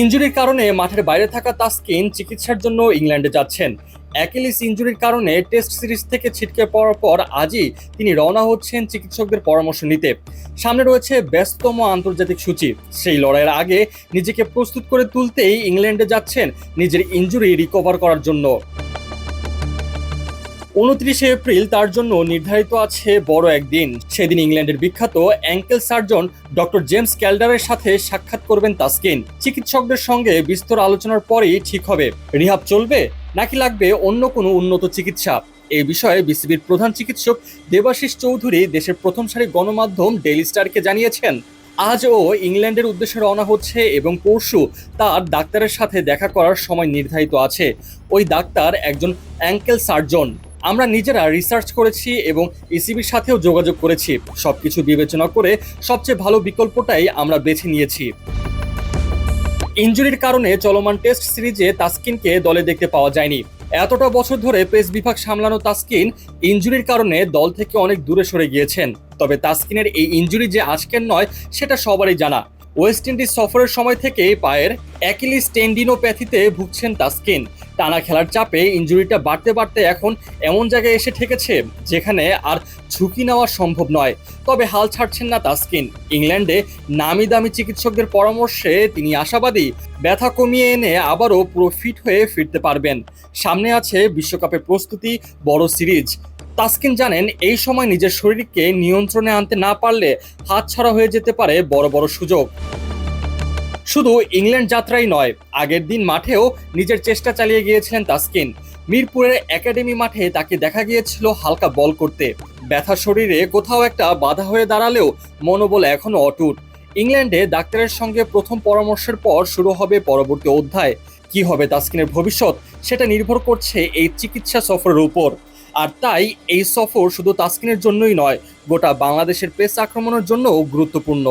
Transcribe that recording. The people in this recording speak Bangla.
ইনজুরির কারণে মাঠের বাইরে থাকা তাসকিন চিকিৎসার জন্য ইংল্যান্ডে যাচ্ছেন। অ্যাকিলিস ইঞ্জুরির কারণে টেস্ট সিরিজ থেকে ছিটকে পড়ার পর আজই তিনি রওনা হচ্ছেন চিকিৎসকদের পরামর্শ নিতে। সামনে রয়েছে ব্যস্ততম আন্তর্জাতিক সূচি। সেই লড়াইয়ের আগে নিজেকে প্রস্তুত করে তুলতেই ইংল্যান্ডে যাচ্ছেন নিজের ইঞ্জুরি রিকভার করার জন্য। উনত্রিশে এপ্রিল তার জন্য নির্ধারিত আছে বড় একদিন। সেদিন ইংল্যান্ডের বিখ্যাত অ্যাঙ্কেল সার্জন ডক্টর জেমস ক্যালডারের সাথে সাক্ষাৎ করবেন তাসকিন। চিকিৎসকদের সঙ্গে বিস্তর আলোচনার পরেই ঠিক হবে। রিহাব চলবে নাকি লাগবে অন্য কোনো উন্নত চিকিৎসা? এই বিষয়ে বিসিবির প্রধান চিকিৎসক দেবাশিস চৌধুরী দেশের প্রথম সারি গণমাধ্যম ডেইলি স্টারকে জানিয়েছেন আজ ও ইংল্যান্ডের উদ্দেশ্যে রওনা হচ্ছে এবং পরশু তার ডাক্তারের সাথে দেখা করার সময় নির্ধারিত আছে। ওই ডাক্তার একজন অ্যাঙ্কেল সার্জন। আমরা নিজেরা রিসার্চ করেছি এবং ইসিবির সাথেও যোগাযোগ করেছি। সবকিছু বিবেচনা করে সবচেয়ে ভালো বিকল্পটাই আমরা বেছে নিয়েছি। ইনজুরির কারণে চলমান টেস্ট সিরিজে তাসকিনকে দলে দেখতে পাওয়া যায়নি। এতটা বছর ধরে প্রেস বিভাগ সামলানো তাসকিন ইনজুরির কারণে দল থেকে অনেক দূরে সরে গিয়েছেন। তবে তাসকিনের এই ইনজুরি যে আজকের নয়, সেটা সবারই জানা। ওয়েস্ট ইন্ডিজ সফরের সময় থেকে পায়ের অ্যাকিলিস টেন্ডিনোপ্যাথিতে ভুগছেন তাসকিন টানা খেলার চাপে ইনজুরিটা বাড়তে বাড়তে এখন এমন জায়গায় এসে ঠেকেছে যেখানে আর ঝুঁকি নেওয়া সম্ভব নয়। তবে হাল ছাড়ছেন না তাসকিন ইংল্যান্ডে নামি দামি চিকিৎসকদের পরামর্শে তিনি আশাবাদী, ব্যথা কমিয়ে এনে আবারও পুরো ফিট হয়ে ফিরতে পারবেন। সামনে আছে বিশ্বকাপের প্রস্তুতি, বড় সিরিজ। তাসকিন জানেন, এই সময় নিজের শরীরকে নিয়ন্ত্রণে আনতে না পারলে হাতছাড়া হয়ে যেতে পারে বড় বড় সুযোগ। শুধু ইংল্যান্ড যাত্রাই নয়, আগের দিন মাঠেও নিজের চেষ্টা চালিয়ে গিয়েছিলেন তাসকিন। মিরপুরের একাডেমি মাঠে তাকে দেখা গিয়েছিল হালকা বল করতে। ব্যথা শরীরে কোথাও একটা বাধা হয়ে দাঁড়ালেও মনোবল এখনও অটুট। ইংল্যান্ডে ডাক্তারের সঙ্গে প্রথম পরামর্শের পর শুরু হবে পরবর্তী অধ্যায়। কি হবে তাসকিনের ভবিষ্যৎ, সেটা নির্ভর করছে এই চিকিৎসা সফরের উপর। আর তাই এই সফর শুধু তাস্কিনের জন্যই নয় গোটা বাংলাদেশের পেস আক্রমণের জন্যও গুরুত্বপূর্ণ।